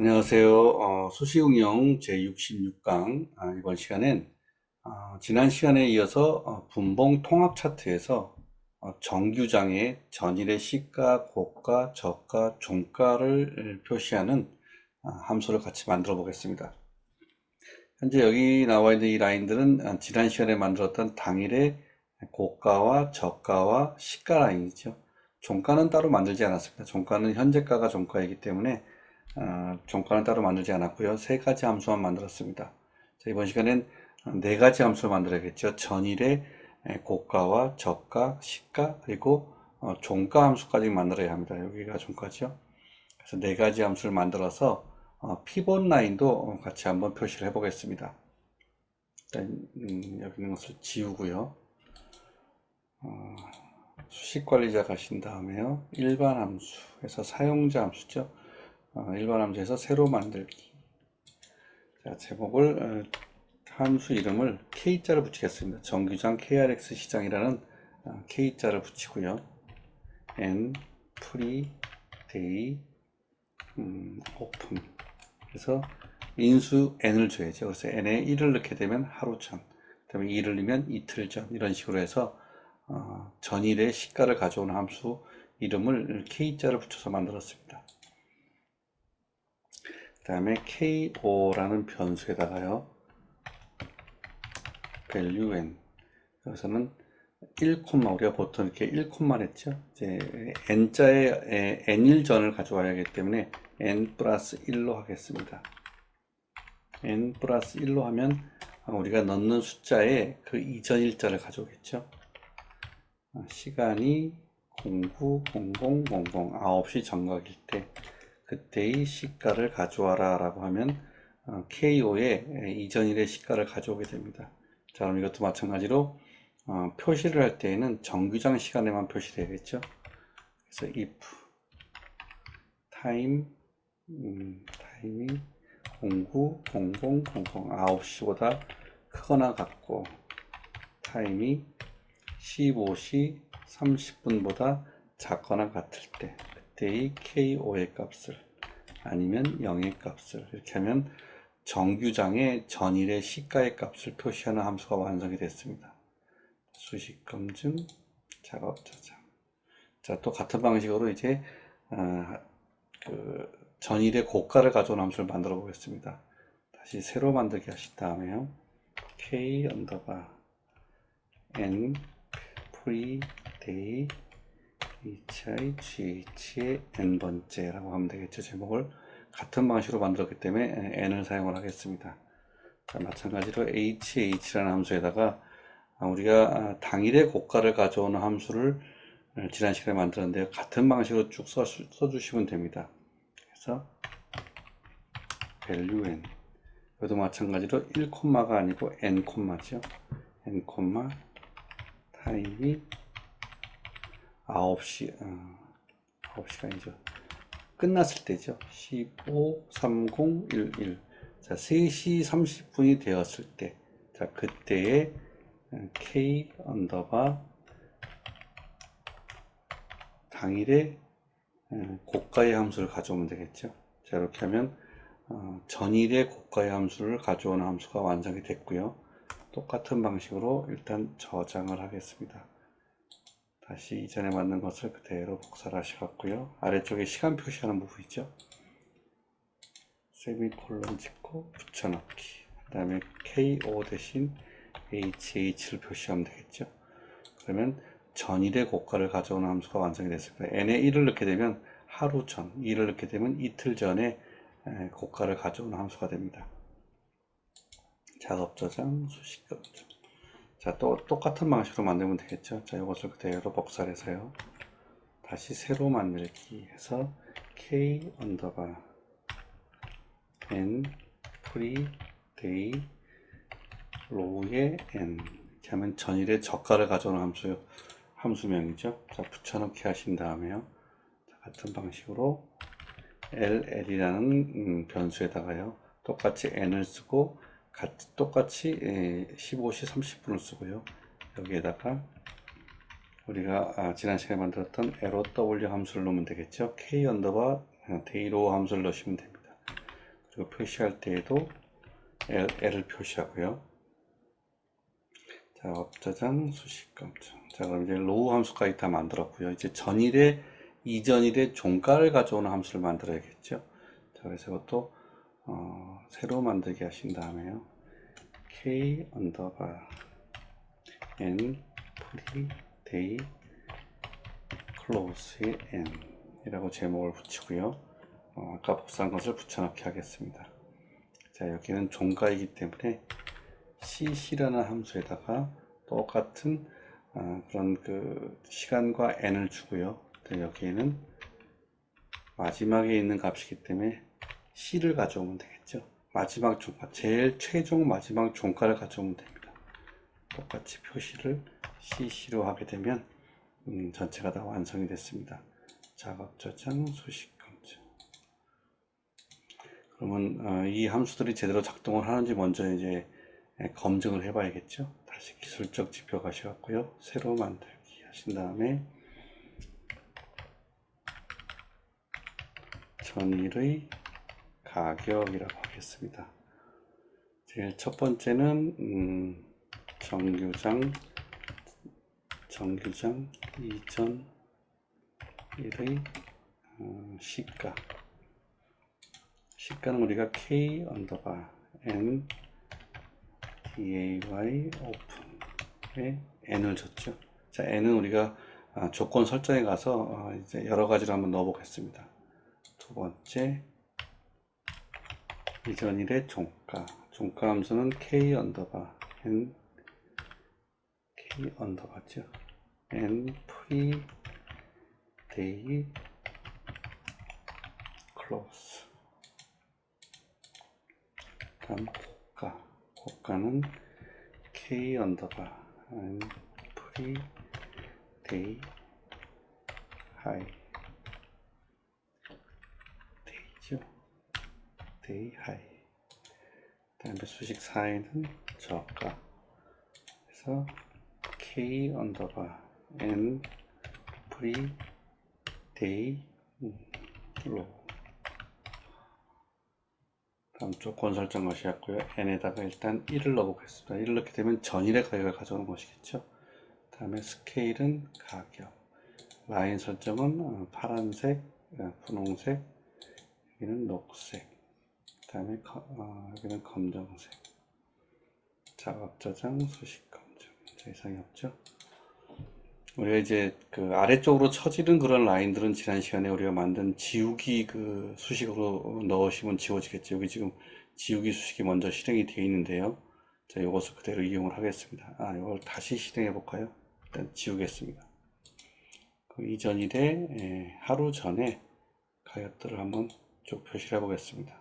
안녕하세요. 어, 수시응용 제66강 아, 이번 시간엔 어, 지난 시간에 이어서 어, 분봉 통합 차트에서 어, 정규장의 전일의 시가, 고가, 저가, 종가를 표시하는 아, 함수를 같이 만들어 보겠습니다. 현재 여기 나와 있는 이 라인들은 아, 지난 시간에 만들었던 당일의 고가와 저가와 시가 라인이죠. 종가는 따로 만들지 않았습니다. 종가는 현재가가 종가이기 때문에 어, 종가는 따로 만들지 않았고요. 세 가지 함수만 만들었습니다. 자, 이번 시간엔 네 가지 함수를 만들어야겠죠. 전일의 고가와 저가, 시가, 그리고 어, 종가 함수까지 만들어야 합니다. 여기가 종가죠. 그래서 네 가지 함수를 만들어서 어, 피봇 라인도 같이 한번 표시를 해 보겠습니다. 일단 음, 여기 있는 것을 지우고요. 어, 수식 관리자 가신 다음에요. 일반 함수에서 사용자 함수죠. 어, 일반 함수에서 새로 만들기. 자, 제목을 어, 함수 이름을 K자를 붙이겠습니다. 정규장 KRX 시장이라는 어, K자를 붙이고요. N 프리 데이 음, 오픈. 그래서 인수 N을 줘야죠. 그래서 N에 1을 넣게 되면 하루 전, 그다음에 2를 넣으면 이틀 전 이런 식으로 해서 어, 전일의 시가를 가져오는 함수 이름을 K자를 붙여서 만들었습니다. 그 다음에 KO라는 변수에다가요, value n. 여기서는 1, 우리가 보통 이렇게 1, 했죠. 이제 n자의 n1 전을 가져와야 하기 때문에 n 플러스 1로 하겠습니다. n 플러스 1로 하면 우리가 넣는 숫자에 그 이전 일자를 가져오겠죠. 시간이 090000 9시 정각일 때 그때의 시가를 가져와라 라고 하면 KO의 이전일의 시가를 가져오게 됩니다. 자 그럼 이것도 마찬가지로 어, 표시를 할 때에는 정규장 시간에만 표시를 해야겠죠. 그래서 if time 음, 타임이 090000 9시보다 크거나 같고 타임이 15시 30분보다 작거나 같을 때 그때의 KO의 값을 아니면 0의 값을 이렇게 하면 정규장의 전일의 시가의 값을 표시하는 함수가 완성이 됐습니다. 수식 검증 작업 저장. 자, 또 같은 방식으로 이제 어, 그 전일의 고가를 가져온 함수를 만들어 보겠습니다. 다시 새로 만들기 하신 다음에요. k 언더바 n 프리 데이 hi, gh의 n번째라고 하면 되겠죠. 제목을 같은 방식으로 만들었기 때문에 n을 사용을 하겠습니다. 자, 마찬가지로 hh라는 함수에다가 우리가 당일의 고가를 가져오는 함수를 지난 시간에 만들었는데요. 같은 방식으로 쭉 써, 써주시면 됩니다. 그래서 value n 이것도 마찬가지로 1콤마가 아니고 n 콤마죠. n 콤마 타임이 9시, 어, 9시가 아니죠. 끝났을 때죠. 15, 30, 11. 자, 3시 30분이 되었을 때. 자, 그때의 K 언더바 당일의 고가의 함수를 가져오면 되겠죠. 자, 이렇게 하면 어, 전일의 고가의 함수를 가져오는 함수가 완성이 됐고요. 똑같은 방식으로 일단 저장을 하겠습니다. 다시 이전에 만든 것을 그대로 복사를 하시겠고요. 아래쪽에 시간 표시하는 부분 있죠. 세미콜론 찍고 붙여넣기. 그 다음에 KO 대신 HH를 표시하면 되겠죠. 그러면 전일의 고가를 가져오는 함수가 완성이 됐습니다. n에 1을 넣게 되면 하루 전, 2를 넣게 되면 이틀 전에 고가를 가져오는 함수가 됩니다. 작업 저장, 수식 저장. 자, 또 똑같은 방식으로 만들면 되겠죠. 자, 이것을 그대로 복사를 해서요. 다시 새로 만들기 해서 k 언더바 n 프리 데이 로우의 n 이렇게 하면 전일의 저가를 가져오는 함수 함수명이죠. 자, 붙여넣기 하신 다음에요. 자, 같은 방식으로 ll이라는 음, 변수에다가요. 똑같이 n을 쓰고 같이, 똑같이 15시 30분을 쓰고요. 여기에다가 우리가 아, 지난 시간에 만들었던 LOW 함수를 넣으면 되겠죠. K 언더바 데이로 함수를 넣으시면 됩니다. 그리고 표시할 때에도 L, L을 표시하고요. 자, 업저장 수식감정. 자, 그럼 이제 로우 함수까지 다 만들었고요. 이제 전일에 이전일에 종가를 가져오는 함수를 만들어야겠죠. 자, 그래서 이것도 어, 새로 만들게 하신 다음에요. k 언더바 n 프리 데이 클로즈의 n 이라고 제목을 붙이고요. 어, 아까 복사한 것을 붙여넣기 하겠습니다. 자, 여기는 종가이기 때문에 cc라는 함수에다가 똑같은 아, 그런 그 시간과 n을 주고요. 또 여기에는 마지막에 있는 값이기 때문에 c를 가져오면 되겠죠. 마지막 종가, 제일 최종 마지막 종가를 가져오면 됩니다. 똑같이 표시를 cc로 하게 되면 음, 전체가 다 완성이 됐습니다. 작업 저장 수식 검증. 그러면 어, 이 함수들이 제대로 작동을 하는지 먼저 이제 예, 검증을 해 봐야겠죠. 다시 기술적 지표 가셔갖고요. 새로 만들기 하신 다음에 전일의 가격이라고 하겠습니다. 제일 첫 번째는 음, 정규장 정규장 이전 일의 어, 시가 시가는 우리가 K 언더바 N DAY 오픈에 N을 줬죠. 자, N은 우리가 아, 조건 설정에 가서 어, 이제 여러 가지를 한번 넣어 보겠습니다. 두 번째 이전일의 종가. 종가 함수는 K 언더바 N K 언더바죠. N 프리 데이 클로스. 다음 고가. 고가는 K 언더바 N 프리 데이 하이 데이죠 데이 하이 다음에 수식 사이는 저가 그래서 K 언더바 N 프리 데이 로 다음 조건 설정 것이었고요. n에다가 일단 1을 넣어보겠습니다. 1을 넣게 되면 전일의 가격을 가져오는 것이겠죠. 다음에 스케일은 가격. 라인 설정은 어, 파란색, 어, 분홍색, 여기는 녹색. 다음에 거- 어, 여기는 검정색. 작업 저장, 수식 검정. 자, 이상이 없죠. 우리가 이제 그 아래쪽으로 처지는 그런 라인들은 지난 시간에 우리가 만든 지우기 그 수식으로 넣으시면 지워지겠죠. 여기 지금 지우기 수식이 먼저 실행이 되어 있는데요. 자, 이것을 그대로 이용을 하겠습니다. 아, 이걸 다시 실행해 볼까요? 일단 지우겠습니다. 그 이전 일에 예, 하루 전에 가격들을 한번 쭉 표시를 해 보겠습니다.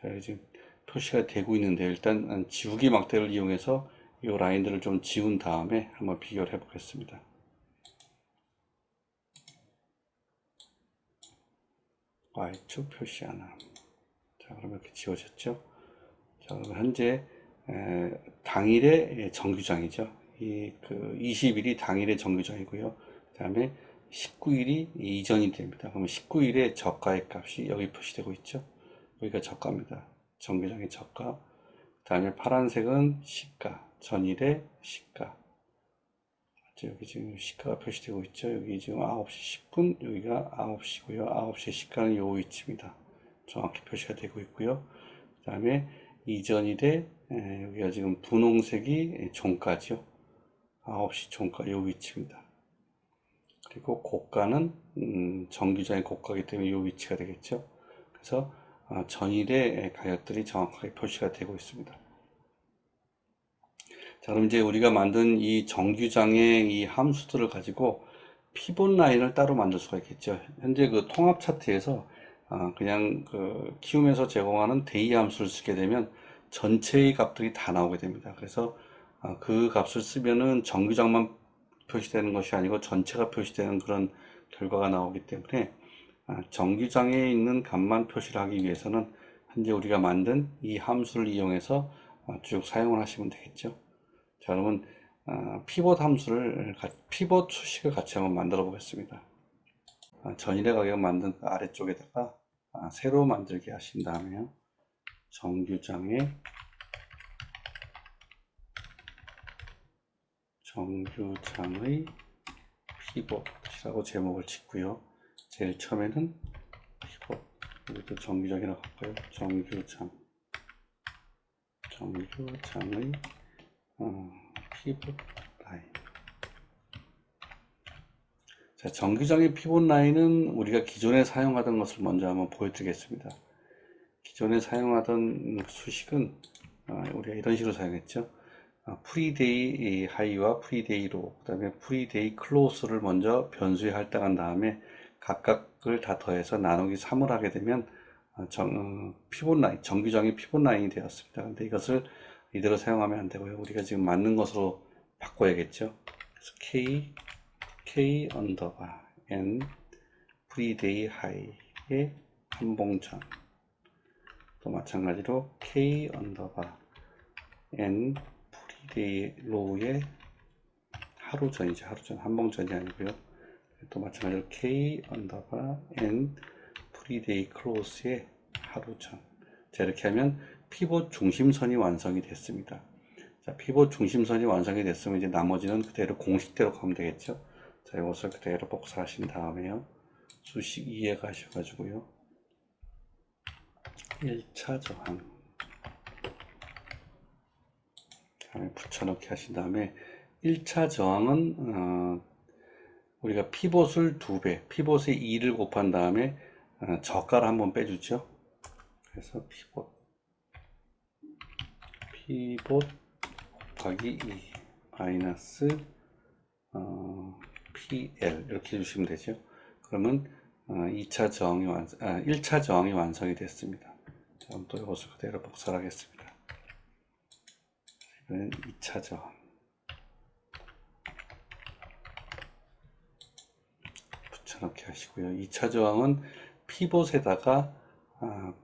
자, 지금 표시가 되고 있는데 일단 지우기 막대를 이용해서 이 라인들을 좀 지운 다음에 한번 비교를 해 보겠습니다. Y축 표시 하나. 자, 그러면 이렇게 지워졌죠? 자, 그러면 현재 에, 당일의 정규장이죠. 이 그 20일이 당일의 정규장이고요. 그다음에 19일이 이전이 됩니다. 그러면 19일의 저가의 값이 여기 표시되고 있죠. 여기가 저가입니다. 정규장의 저가. 그 다음에 파란색은 시가, 전일의 시가. 여기 지금 시가가 표시되고 있죠. 여기 지금 9시 10분, 여기가 9시고요. 9시 시가는 요 위치입니다. 정확히 표시가 되고 있고요. 그 다음에 이전일에 에, 여기가 지금 분홍색이 종가죠. 9시 종가 요 위치입니다. 그리고 고가는 음, 정규장의 고가이기 때문에 요 위치가 되겠죠. 그래서 아, 전일의 가격들이 정확하게 표시가 되고 있습니다. 자, 그럼 이제 우리가 만든 이 정규장의 이 함수들을 가지고 피봇 라인을 따로 만들 수가 있겠죠. 현재 그 통합 차트에서 아, 그냥 그 키움에서 제공하는 데이 함수를 쓰게 되면 전체의 값들이 다 나오게 됩니다. 그래서 아, 그 값을 쓰면은 정규장만 표시되는 것이 아니고 전체가 표시되는 그런 결과가 나오기 때문에 아, 정규장에 있는 값만 표시를 하기 위해서는 현재 우리가 만든 이 함수를 이용해서 아, 쭉 사용을 하시면 되겠죠. 자, 그러면 아, 피봇 함수를 가- 피봇 수식을 같이 한번 만들어 보겠습니다. 아, 전일의 가격 만든 그 아래쪽에다가 아, 새로 만들기 하신 다음에요. 정규장의 정규장의 피봇이라고 제목을 짓고요. 제일 처음에는 피봇 여기도 정규장이라고 할까요? 정규장 정규장의 어, 피봇 라인 자, 정규장의 피봇 라인은 우리가 기존에 사용하던 것을 먼저 한번 보여드리겠습니다. 기존에 사용하던 수식은 어, 우리가 이런 식으로 사용했죠. 프리데이 하이와 프리데이 로, 그 다음에 프리데이 클로스를 먼저 변수에 할당한 다음에 각각을 다 더해서 나누기 3을 하게 되면 어, 정, 어, 피봇 라인, 정규정의 피봇 라인이 되었습니다. 근데 이것을 이대로 사용하면 안 되고요. 우리가 지금 맞는 것으로 바꿔야겠죠. 그래서 K, K 언더바 N 프리데이 하이의 한봉전 또 마찬가지로 K 언더바 N 프리데이 로우의 하루 전이죠. 하루 전 한봉 전이 아니고요. 또 마찬가지로 K 언더바 N 프리데이 클로스의 하루 전. 자, 이렇게 하면 피봇 중심선이 완성이 됐습니다. 자, 피봇 중심선이 완성이 됐으면 이제 나머지는 그대로 공식대로 가면 되겠죠. 자, 이것을 그대로 복사하신 다음에요. 수식 2에 가셔가지고요. 1차 저항. 다음에 붙여넣기 하신 다음에 1차 저항은 어, 우리가 피봇을 2배, 피봇의 2를 곱한 다음에 어, 저가를 한번 빼주죠. 그래서 피봇 피봇 곱하기 2 마이너스 어, PL 이렇게 해주시면 되죠. 그러면 어, 2차 저항이 완성, 아, 1차 저항이 완성이 됐습니다. 그럼 또 이것을 그대로 복사를 하겠습니다. 이번엔 2차 저항. 붙여넣기 하시고요. 2차 저항은 피봇에다가 아,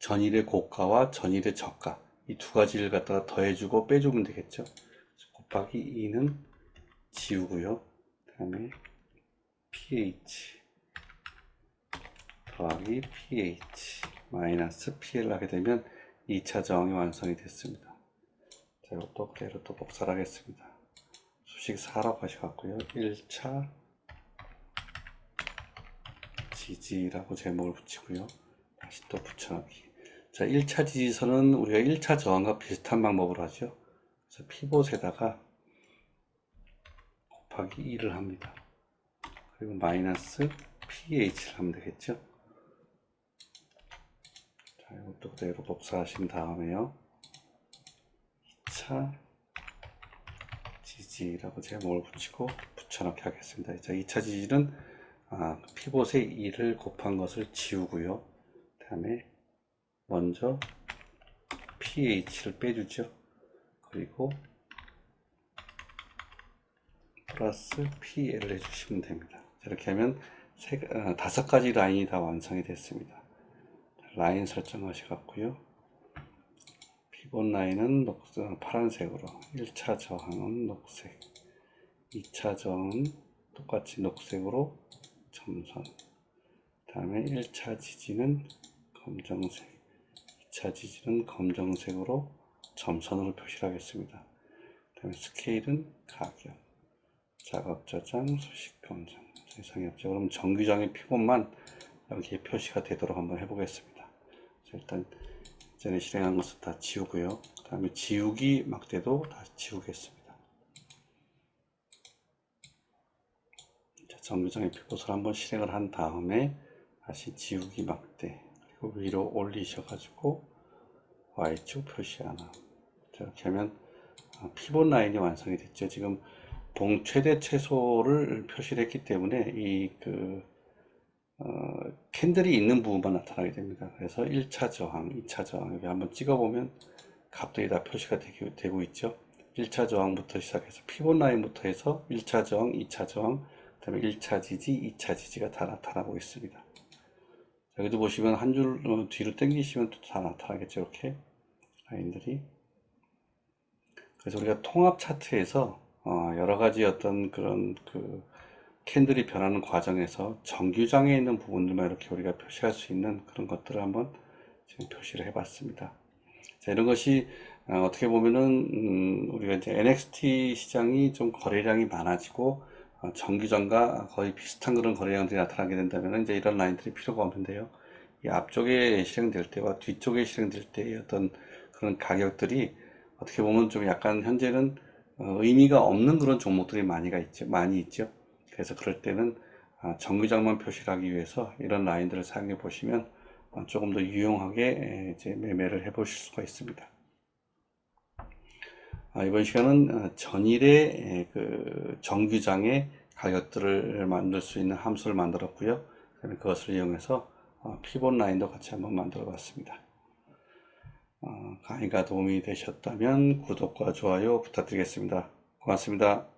전일의 고가와 전일의 저가 이 두 가지를 갖다가 더해주고 빼주면 되겠죠. 곱하기 2는 지우고요. 그 다음에 pH 더하기 pH 마이너스 PL 하게 되면 2차 저항이 완성이 됐습니다. 자, 이것도 그대로 또 복사를 하겠습니다. 수식 4라고 하셔갖고요. 1차 지지라고 제목을 붙이고요. 다시 또 붙여넣기. 자, 1차 지지선은 우리가 1차 저항과 비슷한 방법으로 하죠. 그래서 피봇에다가 곱하기 2를 합니다. 그리고 마이너스 pH를 하면 되겠죠. 자, 이것도 그대로 복사하신 다음에요. 2차 지지라고 제목을 붙이고 붙여넣기 하겠습니다. 자, 2차 지지는 아, 피봇의 2를 곱한 것을 지우고요. 그 다음에 먼저 pH를 빼주죠. 그리고 플러스 PL을 해주시면 됩니다. 이렇게 하면 세, 어, 다섯 가지 라인이 다 완성이 됐습니다. 라인 설정하셔갖고요. 피봇 라인은 녹, 어, 파란색으로 1차 저항은 녹색 2차 저항은 똑같이 녹색으로 점선 다음에 1차 지지는 검정색 2차 지지는 검정색으로 점선으로 표시를 하겠습니다. 다음에 스케일은 가격 작업 저장 수식 변경 이상이 없죠. 그럼 정규장의 피봇만 여기에 표시가 되도록 한번 해보겠습니다. 일단 전에 실행한 것을 다 지우고요. 그 다음에 지우기 막대도 다 지우겠습니다. 자, 정규장의 피봇을 한번 실행을 한 다음에 다시 지우기 막대 그리고 위로 올리셔가지고 Y축 표시 하나 자, 이렇게 하면 아, 피봇 라인이 완성이 됐죠. 지금 봉 최대 최소를 표시를 했기 때문에 이그 어, 캔들이 있는 부분만 나타나게 됩니다. 그래서 1차 저항, 2차 저항 여기 한번 찍어보면 값들이 다 표시가 되기, 되고 있죠. 1차 저항부터 시작해서 피봇 라인부터 해서 1차 저항, 2차 저항, 그 다음에 1차 지지, 2차 지지가 다 나타나고 있습니다. 여기도 보시면 한줄 어, 뒤로 당기시면 또 다 나타나겠죠. 이렇게 라인들이. 그래서 우리가 통합 차트에서 어, 여러 가지 어떤 그런 그 캔들이 변하는 과정에서 정규장에 있는 부분들만 이렇게 우리가 표시할 수 있는 그런 것들을 한번 지금 표시를 해봤습니다. 자, 이런 것이 어, 떻게 보면은 음, 우리가 이제 NXT 시장이 좀 거래량이 많아지고 어, 정규전과 거의 비슷한 그런 거래량들이 나타나게 된다면 이제 이런 라인들이 필요가 없는데요. 이 앞쪽에 실행될 때와 뒤쪽에 실행될 때의 어떤 그런 가격들이 어떻게 보면 좀 약간 현재는 어, 의미가 없는 그런 종목들이 많이가 있죠, 많이 있죠. 그래서 그럴 때는 아, 정규장만 표시를 하기 위해서 이런 라인들을 사용해 보시면 어, 조금 더 유용하게 에, 이제 매매를 해 보실 수가 있습니다. 아, 이번 시간은 어, 전일의 에, 그 정규장의 가격들을 만들 수 있는 함수를 만들었고요. 그것을 이용해서 어, 피봇 라인도 같이 한번 만들어 봤습니다. 어, 강의가 도움이 되셨다면 구독과 좋아요 부탁드리겠습니다. 고맙습니다.